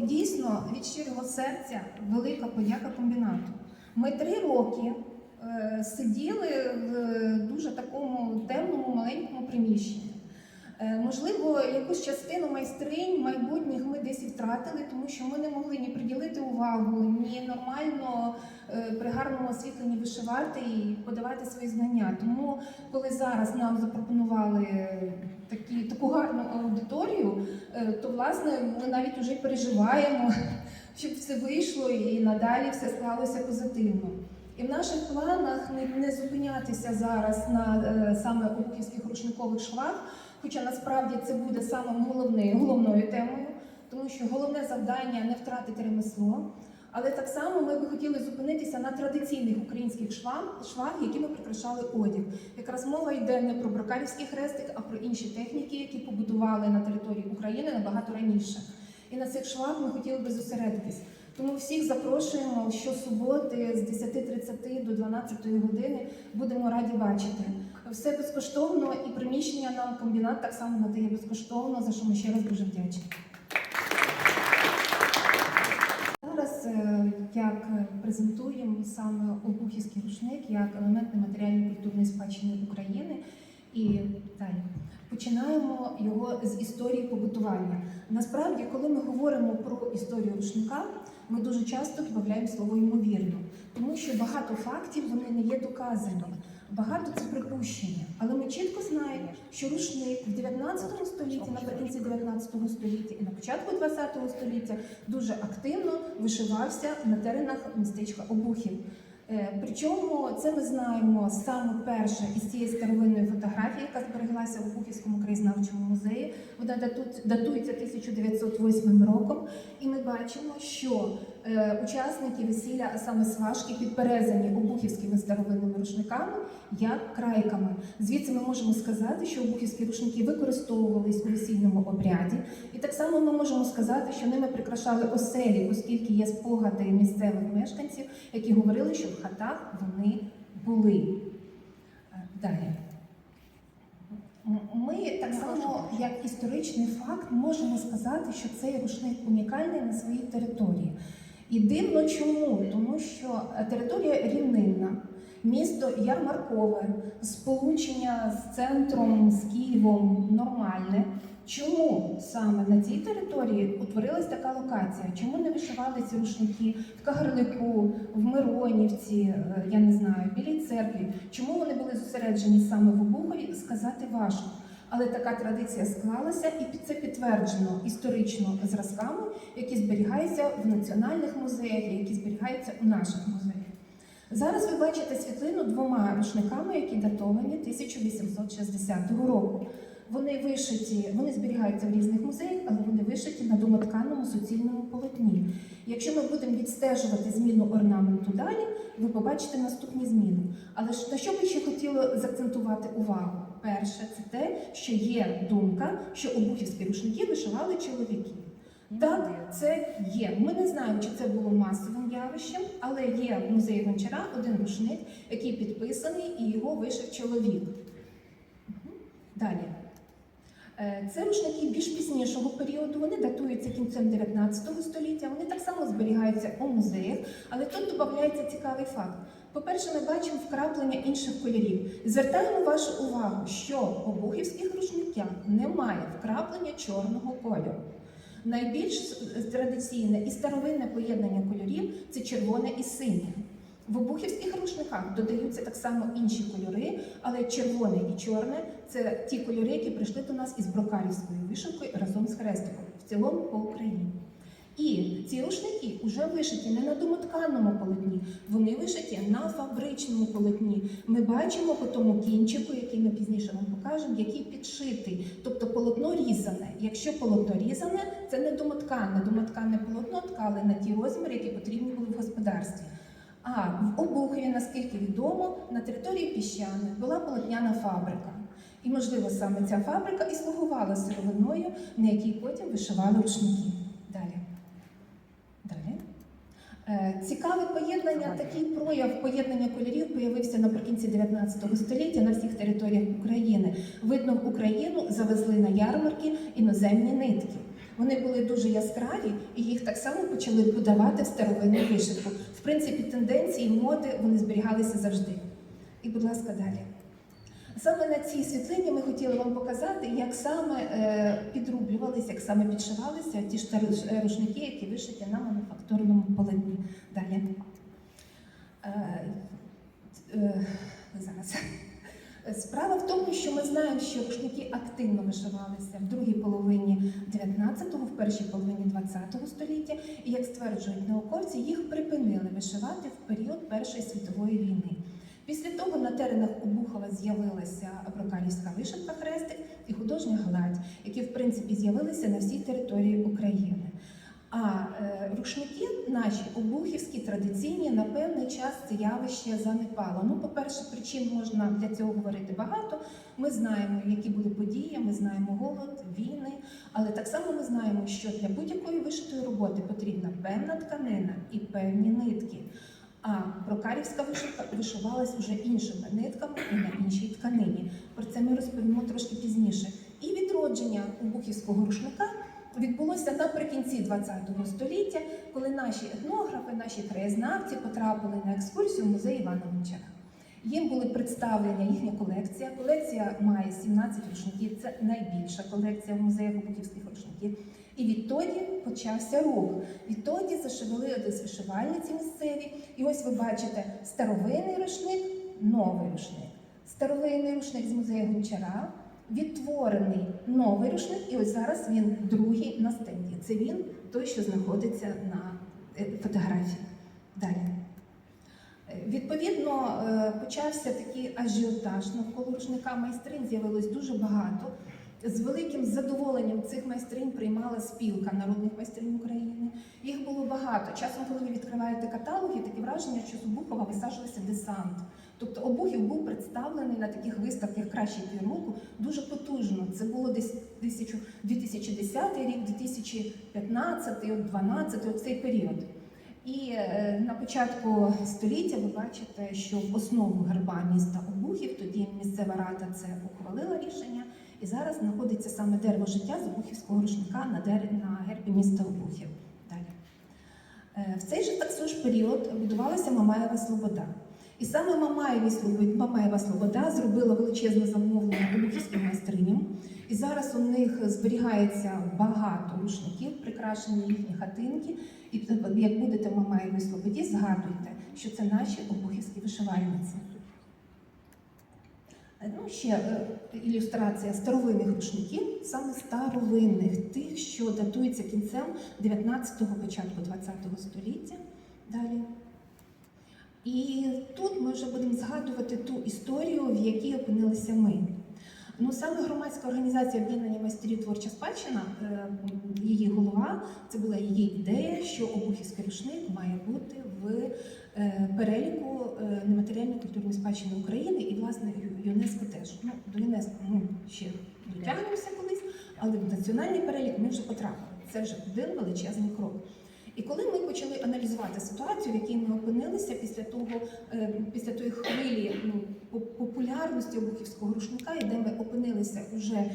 дійсно від щирого серця велика подяка комбінату. Ми три роки е, сиділи в дуже такому темному маленькому приміщенні. Е, Можливо, якусь частину майстринь майбутніх ми десь і втратили, тому що ми не могли ні приділити увагу, ні нормально е, при гарному освітленні вишивати і подавати свої знання. Тому, коли зараз нам запропонували такі, таку гарну аудиторію, е, то власне ми навіть вже переживаємо, щоб все вийшло і надалі все склалося позитивно. І в наших планах не, не зупинятися зараз на саме обухівських рушникових швах, хоча насправді це буде самим головною, головною темою, тому що головне завдання не втратити ремесло. Але так само ми би хотіли зупинитися на традиційних українських швах, швах, якими прикрашали одяг. Якраз мова йде не про брокарівський хрестик, а про інші техніки, які побудували на території України набагато раніше. І на цих швах ми хотіли би зосередитись. Тому всіх запрошуємо щосуботи з 10.30 до 12 години. Будемо раді бачити. Все безкоштовно і приміщення нам комбінат так само надає безкоштовно, за що ми ще раз дуже вдячні. Зараз е, як презентуємо саме обухівський рушник як елемент нематеріальної культурної спадщини України. І далі починаємо його з історії побутування. Насправді, коли ми говоримо про історію рушника, ми дуже часто додаємо слово ймовірно, тому що багато фактів вони не є доказані. Багато це припущення, але ми чітко знаємо, що рушник в 19 столітті, наприкінці 19 століття і на початку 20 століття дуже активно вишивався на теренах містечка Обухів. Е, Причому це ми знаємо саме перше із цієї старовинної фотографії, яка збереглася в Обухівському краєзнавчому музеї. Вона дату- датується 1908 роком, і ми бачимо, що учасники весілля, а саме сважки, підперезані обухівськими старовинними рушниками як крайками. Звідси ми можемо сказати, що обухівські рушники використовувались у весільному обряді, і так само ми можемо сказати, що ними прикрашали оселі, оскільки є спогади місцевих мешканців, які говорили, що в хатах вони були. Е, Далі. Ми так само, як історичний факт, можемо сказати, що цей рушник унікальний на своїй території. І дивно чому? Тому що е, територія рівнинна, місто ярмаркове, сполучення з центром, з Києвом нормальне. Чому саме на цій території утворилась така локація? Чому не вишивали ці рушники в Кагарлику, в Миронівці, е, я не знаю, Білій церкві? Чому вони були зосереджені саме в Обухові, сказати важко. Але така традиція склалася, і це підтверджено історично зразками, які зберігаються в національних музеях, які зберігаються у наших музеях. Зараз ви бачите світлину двома рушниками, які датовані 1860 року. Вони вишиті, вони зберігаються в різних музеях, але вони вишиті на домотканому суцільному полотні. Якщо ми будемо відстежувати зміну орнаменту далі, ви побачите наступні зміни. Але на що би ще хотіли заакцентувати увагу? Перше, це те, що є думка, що обухівські рушники вишивали чоловіки. Так, це є. Ми не знаємо, чи це було масовим явищем, але є в музеї Гончара один рушник, який підписаний, і його вишив чоловік. Далі. Е, Це рушники більш пізнішого періоду, вони датуються кінцем 19 століття, вони так само зберігаються у музеях, але тут додається цікавий факт. По-перше, ми бачимо вкраплення інших кольорів. Звертаємо вашу увагу, що в обухівських рушниках немає вкраплення чорного кольору. Найбільш традиційне і старовинне поєднання кольорів це червоне і синє. В обухівських рушниках додаються так само інші кольори, але червоне і чорне це ті кольори, які прийшли до нас із брокарівською вишивкою разом з хрестиком в цілому по Україні. І ці рушники вже вишиті не на домотканому полотні, вони вишиті на фабричному полотні. Ми бачимо по тому кінчику, який ми пізніше вам покажемо, який підшитий, тобто полотно різане. Якщо полотно різане, це не домоткане. Домоткане полотно ткали на ті розміри, які потрібні були в господарстві. А в Обухові, наскільки відомо, на території Піщани була полотняна фабрика. І, можливо, саме ця фабрика і слугувала сировиною, на якій потім вишивали рушники. Далі. Далі. Е, Цікаве поєднання, такий прояв поєднання кольорів появився наприкінці 19 століття на всіх територіях України. Видно, в Україну завезли на ярмарки іноземні нитки. Вони були дуже яскраві, і їх так само почали подавати в старовинну вишивку. В принципі, тенденції моди вони зберігалися завжди. І, будь ласка, далі. Саме на цій світлині ми хотіли вам показати, як саме е, підрублювалися, як саме підшивалися ті ж е, рушники, які вишиті на мануфактурному полотні. Далі. Е, зараз. Справа в тому, що ми знаємо, що рушники активно вишивалися в другій половині 19-го, в першій половині 20-го століття, і як стверджують науковці, їх припинили вишивати в період Першої світової війни. Після того на теренах Обухова з'явилася брокалівська вишивка хрестик і художня гладь, які в принципі з'явилися на всій території України. А е, рушники наші обухівські, традиційні, на певний час це явище занепало. Ну, по-перше, причин можна для цього говорити багато. Ми знаємо, які були події, ми знаємо голод, війни, але так само ми знаємо, що для будь-якої вишитої роботи потрібна певна тканина і певні нитки. А брокарівська вишивка вишивалась вже іншими нитками і на іншій тканині. Про це ми розповімо трошки пізніше. І відродження обухівського рушника відбулося наприкінці ХХ століття, коли наші етнографи, наші краєзнавці потрапили на екскурсію в музей Івана Гончара. Їм були представлена їхня колекція. Колекція має 17 рушників. Це найбільша колекція в музеях обухівських рушників. І відтоді почався рух. Відтоді зашевелились вишивальниці місцеві. І ось ви бачите старовинний рушник, новий рушник. Старовинний рушник з музею Гончара, відтворений новий рушник, і ось зараз він другий на стенді. Це він, той, що знаходиться на е, фотографії. Далі. Е, Відповідно, е, почався такий ажіотаж навколо рушника майстринь, з'явилось дуже багато. З великим задоволенням цих майстринь приймала спілка народних майстринь України. Їх було багато. Часом, коли ви відкриваєте каталоги, таке враження, що з Обухова висаджувався десант. Тобто Обухів був представлений на таких виставках кращий півроку дуже потужно. Це було десь 2010 рік, 2015, 2012, от цей період. І е, на початку століття ви бачите, що в основу герба міста Обухів, тоді місцева рада це ухвалила рішення, і зараз знаходиться саме дерево життя з Обухівського рушника на, на гербі міста Обухів. Далі. Е, В цей же також період будувалася Мамаєва Слобода. І саме Мамаєві Мамаєва Слобода зробила величезне замовлення обухівським майстриням. І зараз у них зберігається багато рушників, прикрашені їхні хатинки. І як будете в Мамаєвій Слободі, згадуйте, що це наші обухівські вишивальниці. Е, Ну, ще е, ілюстрація старовинних рушників, саме старовинних, тих, що датуються кінцем 19-го, початку 20-го століття. Далі. І тут ми вже будемо згадувати ту історію, в якій опинилися ми. Ну, саме громадська організація об'єднання майстрів творча спадщина, е, її голова, це була її ідея, що обухівський рушник має бути в е, переліку е, нематеріальної культурної спадщини України і, власне, ЮНЕСКО теж. Ну, до ЮНЕСКО ми ще дотягнемося колись, але в національний перелік ми вже потрапили. Це вже один величезний крок. І коли ми почали аналізувати ситуацію, в якій ми опинилися після того, е, після тої хвилі ну, популярності обухівського рушника, і де ми опинилися вже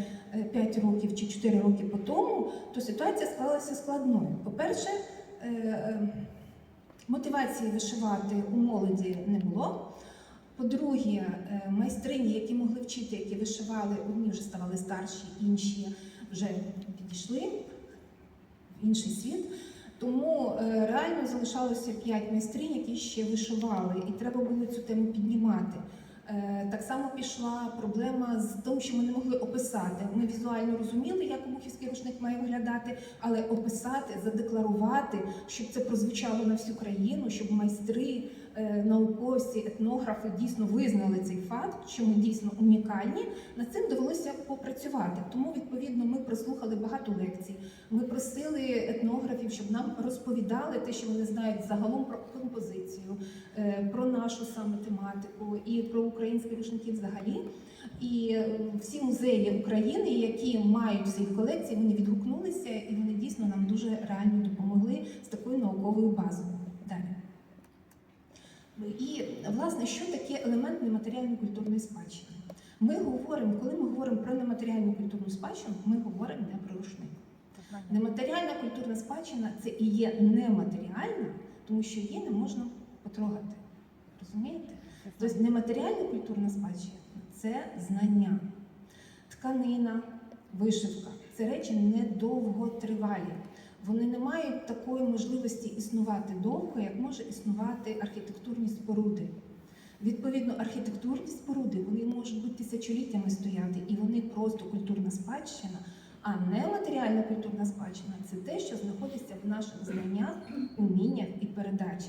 5 років чи 4 роки по тому, то ситуація склалася складною. По-перше, е, е, мотивації вишивати у молоді не було. По-друге, е, майстрині, які могли вчити, які вишивали, одні вже ставали старші, інші вже підійшли в інший світ. Тому е, реально залишалося п'ять майстринь, які ще вишивали, і треба було цю тему піднімати. Е, Так само пішла проблема з тим, що ми не могли описати. Ми візуально розуміли, як мухівський рушник має виглядати, але описати, задекларувати, щоб це прозвучало на всю країну, щоб майстри, науковці, етнографи дійсно визнали цей факт, що ми дійсно унікальні. Над цим довелося попрацювати. Тому відповідно ми прослухали багато лекцій. Ми просили етнографів, щоб нам розповідали те, що вони знають загалом про композицію, е, про нашу саме тематику і про українські рушники взагалі. І е, всі музеї України, які мають в своїх колекції, вони відгукнулися і вони дійсно нам дуже реально допомогли з такою науковою базою. І власне, що таке елемент нематеріальної культурної спадщини? Ми говоримо, коли ми говоримо про нематеріальну культурну спадщину, ми говоримо не про рушник. Нематеріальна культурна спадщина це і є нематеріальна, тому що її не можна потрогати. Розумієте? Тобто нематеріальна культурна спадщина це знання, тканина, вишивка. Це речі недовготривалі. Вони не мають такої можливості існувати довго, як може існувати архітектурні споруди. Відповідно, архітектурні споруди вони можуть бути тисячоліттями стояти, і вони просто культурна спадщина. А нематеріальна культурна спадщина це те, що знаходиться в наших знаннях, уміннях і передачі.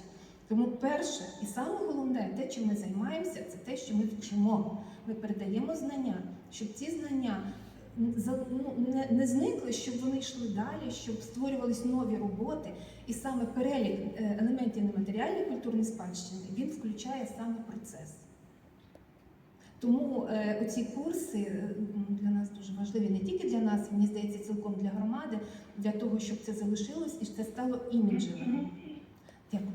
Тому перше і саме головне, те, чим ми займаємося, це те, що ми вчимо. Ми передаємо знання, щоб ці знання не, не зникли, щоб вони йшли далі, щоб створювались нові роботи. І саме перелік е, елементів нематеріальної культурної спадщини він включає саме процес. Тому е, оці курси е, для нас дуже важливі не тільки для нас, мені здається, цілком для громади, для того, щоб це залишилось і це стало іміджевим. Дякую.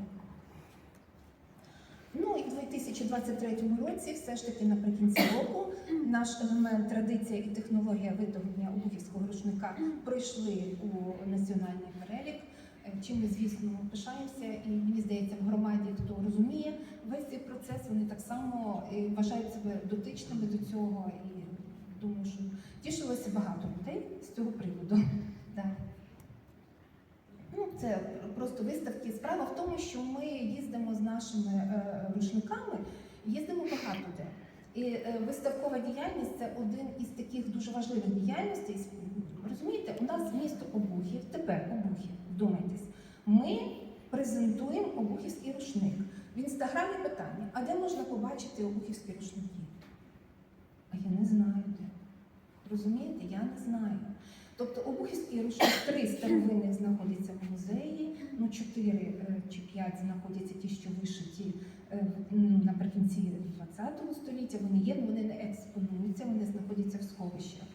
Ну і в 2023 році, все ж таки наприкінці року, наш елемент традиція і технологія виготовлення обухівського рушника пройшли у національний перелік. е, Чим ми, звісно, пишаємося, і мені здається, в громаді, хто розуміє весь цей процес, вони так само е, вважають себе дотичними до цього. І думаю, що тішилося багато людей з цього приводу. Ну, це просто виставки. Справа в тому, що ми їздимо з нашими е, рушниками, їздимо багато де. І е, виставкова діяльність це один із таких дуже важливих діяльностей. Розумієте, у нас місто Обухів, тепер Обухів, вдумайтесь, ми презентуємо обухівський рушник. В інстаграмі питання: а де можна побачити обухівські рушники? А я не знаю де. Розумієте, я не знаю. Тобто обухівський рушник три старовинних знаходяться в музеї, ну чотири е, чи п'ять знаходяться ті, що вишиті е, наприкінці ХХ століття. Вони є, вони не експонуються, вони знаходяться в сховищах.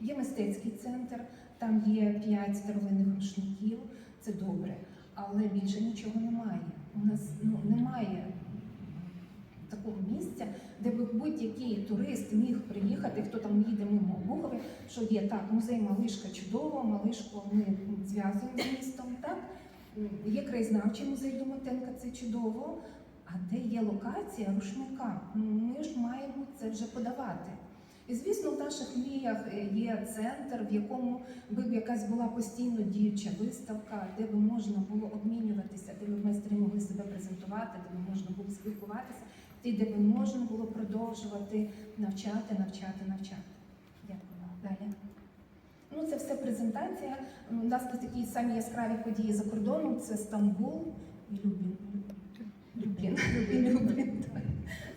Є мистецький центр, там є п'ять старовинних рушників, це добре, але більше нічого немає. У нас ну, немає такого місця, де би будь-який турист міг приїхати, хто там їде мимо Обухові, що є так, музей Малишка чудово, Малишку ми зв'язуємо з містом, так? Є краєзнавчий музей Думатенка, це чудово. А де є локація рушника? Ми ж маємо це вже подавати. І звісно, в наших мріях е, є центр, в якому би якась була постійно діюча виставка, де би можна було обмінюватися, де би майстри могли себе презентувати, де би можна було спілкуватися, і де би можна було продовжувати навчати, навчати, навчати. Дякую. вам. Далі. Ну, це все презентація. У нас тут такі самі яскраві події за кордоном. Це Стамбул і Люблін. Люблін. Люблін.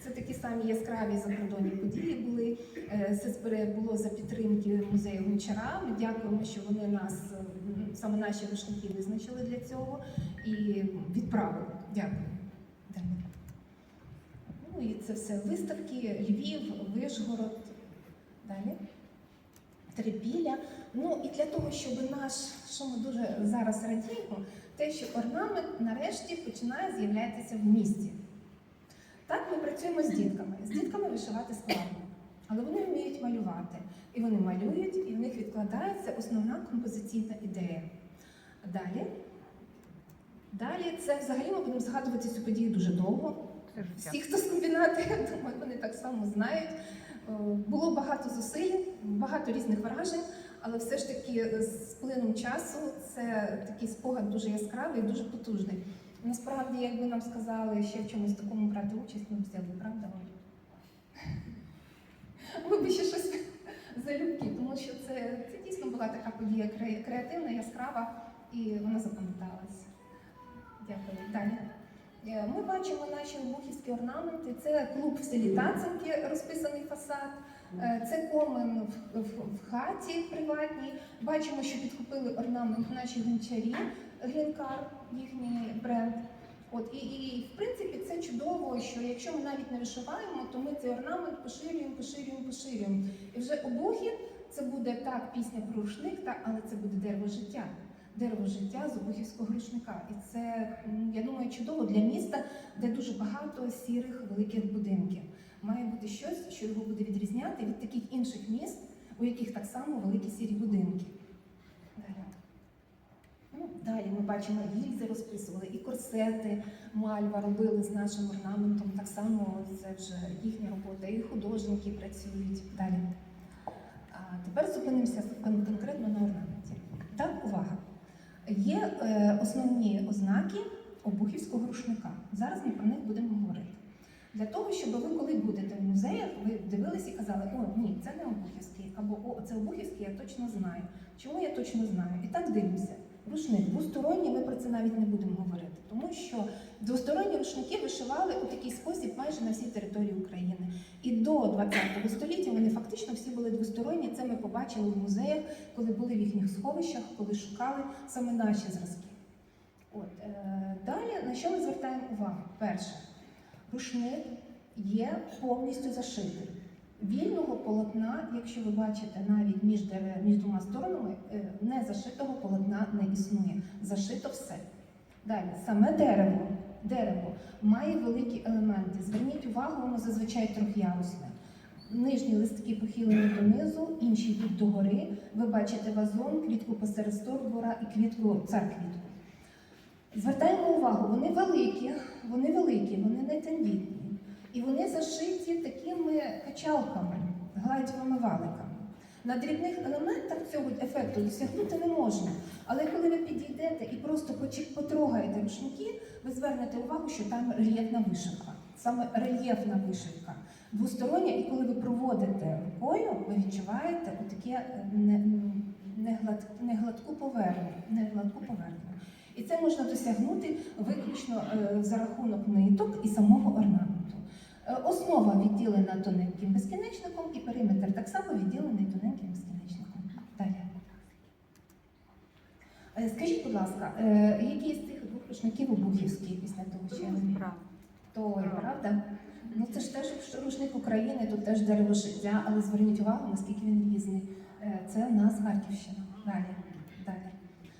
Це такі самі яскраві закордонні події були. Е, Це було за підтримки музею Гончара. Ми дякуємо, що вони нас, саме наші рушники, визначили для цього і відправили. Дякую. І це все виставки, Львів, Вишгород. Далі. Трипілля. Ну і для того, щоб наш, що ми дуже зараз радіємо, те, що орнамент нарешті починає з'являтися в місті. Так ми працюємо з дітками. З дітками вишивати складно, але вони вміють малювати. І вони малюють, і в них відкладається основна композиційна ідея. Далі. Далі це взагалі ми будемо згадувати цю подію дуже довго. Всі, хто з комбінати, я думаю, вони так само знають. Е, Було багато зусиль, багато різних вражень, але все ж таки з плином часу це такий спогад дуже яскравий, і дуже потужний. Насправді, якби нам сказали ще в чомусь такому брати участь, ми б взяли, правда, Ми б ще щось залюбки, тому що це, це дійсно була така подія креативна, яскрава, і вона запам'яталась. Дякую. Далі. Е, Ми бачимо наші обухівські орнаменти. Це клуб в селі Таценки, розписаний фасад. Е, Це комен в, хаті приватній. Бачимо, що підкупили орнамент наші гончарі, Глінкар, їхній бренд. От і, і в принципі це чудово, що якщо ми навіть не вишиваємо, то ми цей орнамент поширюємо, поширюємо, поширюємо. І вже обухів це буде так пісня про рушник, так, але це буде дерево життя. Дерево життя з обухівського рушника. І це, я думаю, чудово для міста, де дуже багато сірих великих будинків. Має бути щось, що його буде відрізняти від таких інших міст, у яких так само великі сірі будинки. Далі. Ну, Далі ми бачимо гільзи розписували, і корсети мальва робили з нашим орнаментом. Так само це вже їхня робота, і художники працюють далі. А тепер зупинимося конкретно на орнаменті. Так, увага. Є е, основні ознаки обухівського рушника. Зараз ми про них будемо говорити. Для того, щоб ви, коли будете в музеях, ви дивились і казали, о, ні, це не обухівський, або о, це обухівський, я точно знаю. Чому я точно знаю? І так дивимося. Рушник двосторонній, ми про це навіть не будемо говорити, тому що двосторонні рушники вишивали у такий спосіб майже на всій території України. І до 20 століття вони фактично всі були двосторонні. Це ми побачили в музеях, коли були в їхніх сховищах, коли шукали саме наші зразки. От, е, далі на що ми звертаємо увагу? Перше, рушник є повністю зашитий. Вільного полотна, якщо ви бачите навіть між, між двома сторонами, е, не зашитого полотна не існує. Зашито все. Далі, саме дерево. Дерево має великі елементи. Зверніть увагу, воно зазвичай трьохярусне. Нижні листки похилені донизу, інші йдуть догори. Ви бачите вазон, квітку посеред стовбура і квітку цар квітку. Звертаємо увагу, вони великі, вони великі, вони не тендітні. І вони зашиті такими качалками, гладьовими валиками. На дрібних елементах цього ефекту досягнути не можна. Але коли ви підійдете і просто потрогаєте рушники, ви звернете увагу, що там рельєфна вишивка. Саме рельєфна вишивка. Двостороння, і коли ви проводите рукою, ви відчуваєте таке не, не, глад, не гладку поверхню. Поверхню. І це можна досягнути виключно е, за рахунок ниток і самого орнаменту. Е, Основа відділена тоненьким безкінечником, і периметр так само відділений тоненьким безкінечником. Далі. Е, Скажіть, будь ласка, е, який з цих двох рушників обухівський після того, що я той, правда? Ну це ж теж рушник України, тут теж дерево життя, але зверніть увагу, наскільки він різний. Це в нас Харківщина. Далі. Далі.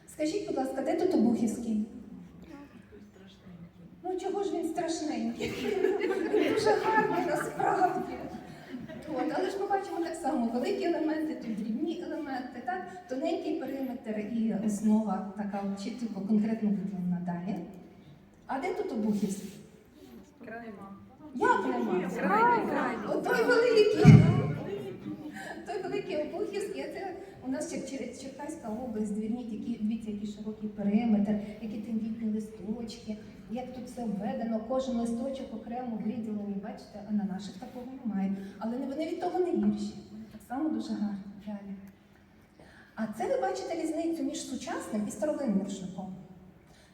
Скажіть, будь ласка, де тут обухівський? Ну чого ж він страшненький? Він дуже гарний насправді. От, але ж ми бачимо так само великі елементи, тут дрібні елементи, так? тоненький периметр і основа така чітко конкретно виділена далі. А де тут обухівський? Як нема? О, той великий. Той великий Обухівський, а це у нас Чер- Чер- Черкаська область, які дивіться, який широкий периметр, які тендітні листочки, як тут все введено, кожен листочок окремо виділений, бачите, а на наших такого немає. Але вони від того не гірші. Так само дуже гарно. Далі. А це ви бачите різницю між сучасним і старовинним рушником.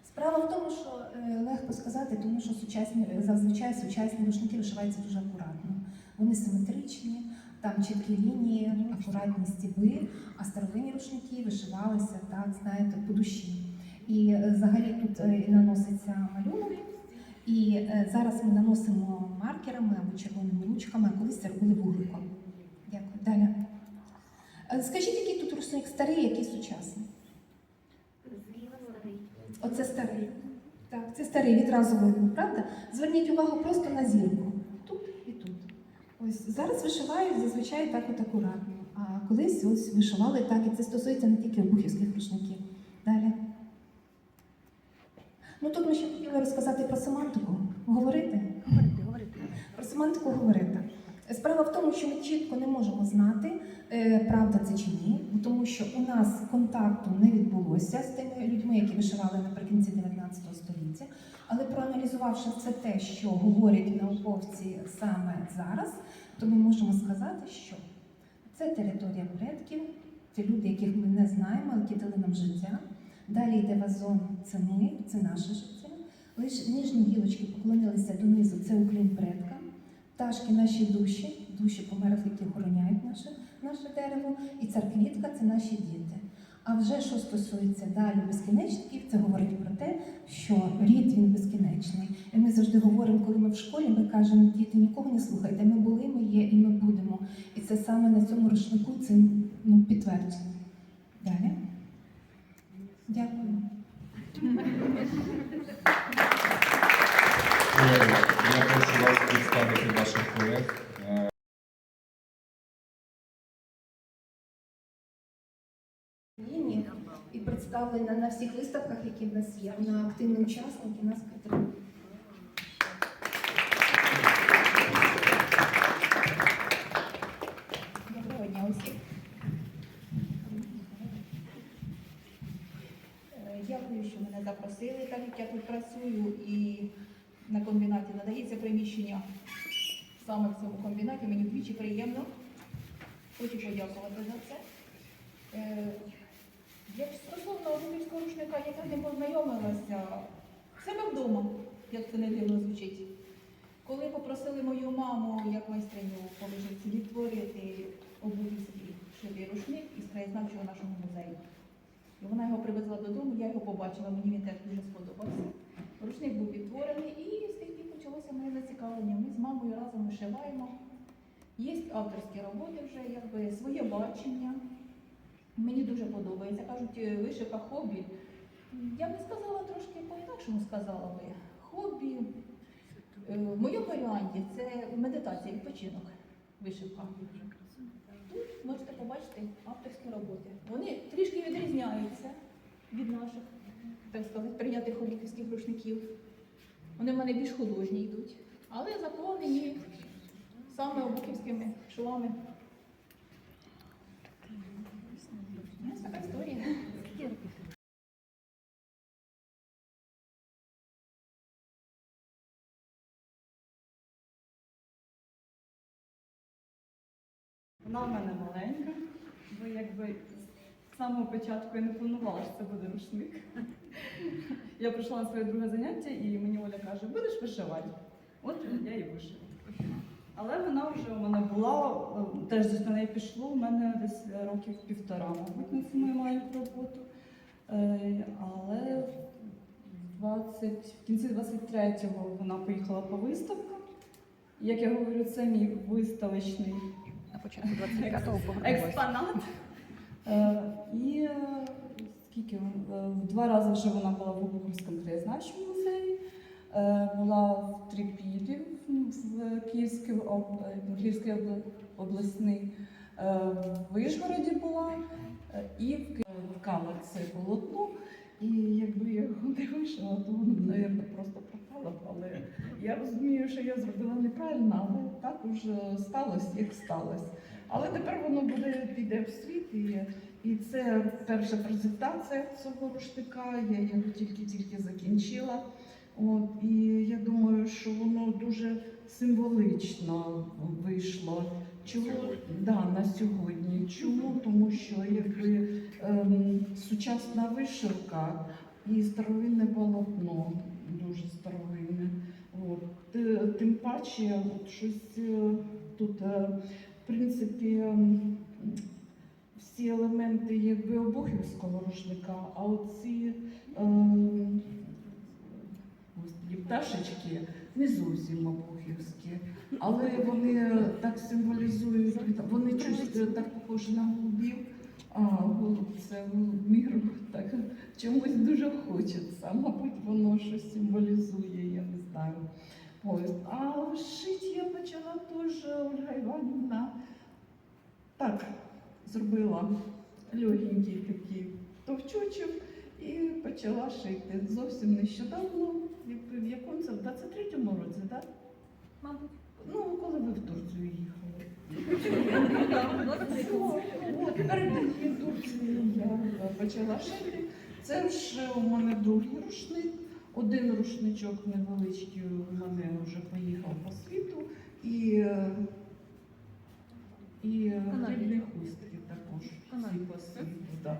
Справа в тому, що е, легко сказати, тому що сучасні, е, зазвичай сучасні рушники вишиваються дуже акуратно. Вони симетричні, там чіткі лінії, акуратні стіби, а старовинні рушники вишивалися так, знаєте, по душі. І е, взагалі тут е, наноситься малюнок. І е, зараз ми наносимо маркерами або червоними ручками, а колись це робили вугликом. Дякую. Далі. Скажіть, який тут рушник старий, який сучасний? Оце старий. Так, це старий, відразу видно, правда? Зверніть увагу просто на зірку. Тут і тут. Ось зараз вишивають зазвичай так от акуратно. А колись ось вишивали так, і це стосується не тільки обухівських рушників. Далі. Ну тут ми ще хотіли розказати про семантику. Говорити? говорити Про семантику говорити. Справа в тому, що ми чітко не можемо знати, е, правда це чи ні, тому що у нас контакту не відбулося з тими людьми, які вишивали наприкінці 19 століття. Але проаналізувавши все те, що говорять науковці саме зараз, то ми можемо сказати, що це територія предків, це люди, яких ми не знаємо, які дали нам життя. Далі йде вазон, це ми, це наше життя. Лише ніжні гілочки поклонилися донизу, це уклін предкам. Пташки наші душі, душі померлих, які охороняють наше, наше дерево, і царквітка це наші діти. А вже що стосується далі безкінечників, це говорить про те, що рід він безкінечний. І ми завжди говоримо, коли ми в школі, ми кажемо, діти, нікого не слухайте. Ми були, ми є і ми будемо. І це саме на цьому рушнику це ну, підтверджено. Далі. Дякую. Я прошу вас представити ваших колег. І представлена на всіх виставках, які в нас є. Вона активний учасник і нас підтримує. Доброго дня усім. Е, Дякую, що мене запросили, так як я тут працюю і на комбінаті надається приміщення саме в цьому комбінаті. Мені вдвічі приємно. Хочу подякувати за це. Е, Як стосовно румівського рушника, я так не познайомилася себе вдома, як це не дивно звучить. Коли попросили мою маму, як майстриню вишивці, відтворити обувівський шитий рушник із краєзнавчого нашого музею. Вона його привезла додому, я його побачила, мені він теж дуже сподобався. Рушник був відтворений і з тих пір почалося моє зацікавлення. Ми з мамою разом вишиваємо. Є авторські роботи вже, якби своє бачення. Мені дуже подобається. Кажуть, е, вишивка хобі. Я би сказала трошки по-інакшому сказала би. Хобі Е, В моєму варіанті це медитація, відпочинок, вишивка. Тут можете побачити авторські роботи. Вони трішки відрізняються від наших, так сказати, прийнятих олімпійських рушників. Вони в мене більш художні йдуть, але заповнені саме обухівськими швами. Така історія. Вона в мене маленька, бо якби з самого початку я не планувала, що це буде рушник. Я прийшла на своє друге заняття і мені Оля каже, будеш вишивати. От я і вишила. Але вона вже у мене була, теж десь на неї пішло, у мене десь років півтора, мабуть, на цю мою маленьку роботу. Е, Але в 20, в кінці 23-го вона поїхала по виставках. Як я говорю, це мій виставочний На початку 25-го експонат. Е, І е, скільки е, в два рази вже вона була в Обухівському краєзнавчому музеї, була в Трипілі в Київській, об- обласній, е, в Вишгороді була і в Камерці полотно. І якби я його не вишила, то воно, мабуть, просто пропало. Але я розумію, що я зробила неправильно, але так уже сталося, як сталося. Але тепер воно буде піде в світ, і, і це перша презентація цього рушника. Я його тільки-тільки закінчила. От, і я думаю, що воно дуже символично вийшло. Чому да, на сьогодні? Чому? Тому що якби ем, сучасна вишивка і старовинне полотно дуже старовинне. От. Тим паче, от щось е, тут, е, в принципі, ем, всі елементи якби обухівського рушника, а оці ем, господі, пташечки не зовсім обухівські, але вони так символізують, вони чуть е, так похожі на голубів. А голуб це голуб міру, так чомусь дуже хочеться. Мабуть, воно щось символізує, я не знаю. Ось. А шить я почала теж Ольга Іванівна. Так, зробила легенький такий товчочок і почала шити. Зовсім нещодавно, в якому це в 23-му році, так? Мабуть, Ну, коли ви в Турцію їхали. От, перед тим Турції я почала шити. Це вже у мене другий рушник. Один рушничок невеличкий у мене вже поїхав по світу. І, е, і е, хустки також всі по світу. Да.